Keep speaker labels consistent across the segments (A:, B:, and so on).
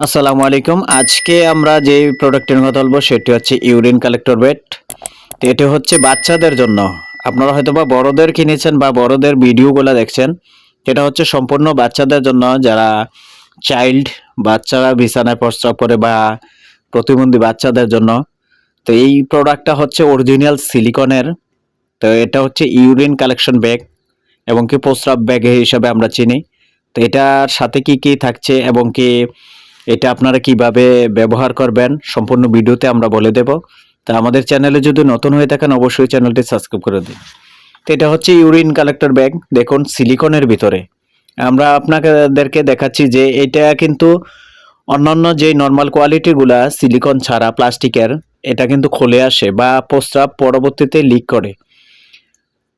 A: আসসালামু আলাইকুম। আজকে আমরা যে প্রোডাক্টের কথা বলব, সেটি হচ্ছে ইউরিন কালেক্টর বেড তো এটি হচ্ছে বাচ্চাদের জন্য। আপনারা হয়তো বা বড়দের কিনেছেন বা বড়দের ভিডিওগুলো দেখছেন। এটা হচ্ছে সম্পূর্ণ বাচ্চাদের জন্য। যারা চাইল্ড বাচ্চারা বিছানায় প্রস্রাব করে বা প্রতিবন্ধী বাচ্চাদের জন্য। তো এই প্রোডাক্টটা হচ্ছে অরিজিনাল সিলিকনের তো এটা হচ্ছে ইউরিন কালেকশন ব্যাগ এবং কি প্রস্রাব ব্যাগ হিসাবে আমরা চিনি। তো এটার সাথে কি কি থাকছে এবং কি এটা আপনারা কীভাবে ব্যবহার করবেন, সম্পূর্ণ ভিডিওতে আমরা বলে দেব। তা আমাদের চ্যানেলে যদি নতুন হয়ে থাকেন, অবশ্যই চ্যানেলটি সাবস্ক্রাইব করে দিন। তো এটা হচ্ছে ইউরিন কালেক্টর ব্যাগ, দেখুন সিলিকনের ভিতরে। আমরা আপনাদেরকে দেখাচ্ছি যে এটা কিন্তু অন্যান্য যে নর্মাল কোয়ালিটিগুলা সিলিকন ছাড়া প্লাস্টিকের এটা কিন্তু খুলে আসে বা প্রস্রাব পরবর্তীতে লিক করে।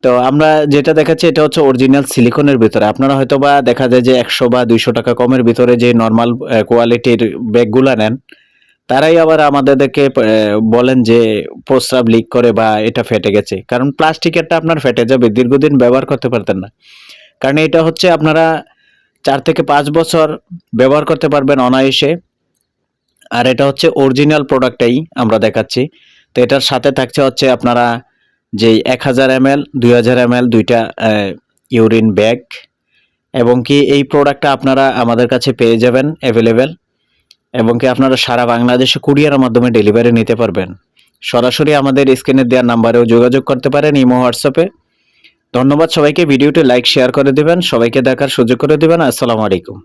A: তো আমরা যেটা দেখাচ্ছি এটা হচ্ছে অরিজিনাল সিলিকনের ভিতরে। আপনারা হয়তো বা দেখা যায় যে একশো বা দুইশো টাকা কমের ভিতরে যে নর্মাল কোয়ালিটির ব্যাগগুলো নেন, তারাই আবার আমাদেরকে বলেন যে প্রস্রাব লিক করে বা এটা ফেটে গেছে। কারণ প্লাস্টিকেরটা আপনার ফেটে যাবে, দীর্ঘদিন ব্যবহার করতে পারতেন না। কারণ এটা হচ্ছে আপনারা চার থেকে পাঁচ বছর ব্যবহার করতে পারবেন অনায়াসে। আর এটা হচ্ছে অরিজিনাল প্রোডাক্টটাই আমরা দেখাচ্ছি। তো এটার সাথে থাকছে হচ্ছে আপনারা যে এক হাজার এম এল দুই হাজার এম এল দুইটা ইউরিন ব্যাগ এবং কি এই প্রোডাক্টটা আপনারা আমাদের কাছে পেয়ে যাবেন অ্যাভেলেবেল এবং কি আপনারা সারা বাংলাদেশে কুরিয়ারের মাধ্যমে ডেলিভারি নিতে পারবেন। সরাসরি আমাদের স্ক্রিনে দেওয়ার নাম্বারেও যোগাযোগ করতে পারেন, ইমো হোয়াটসঅ্যাপে ধন্যবাদ সবাইকে, ভিডিওটি লাইক শেয়ার করে দেবেন, সবাইকে দেখার সুযোগ করে দেবেন, আসসালামু আলাইকুম।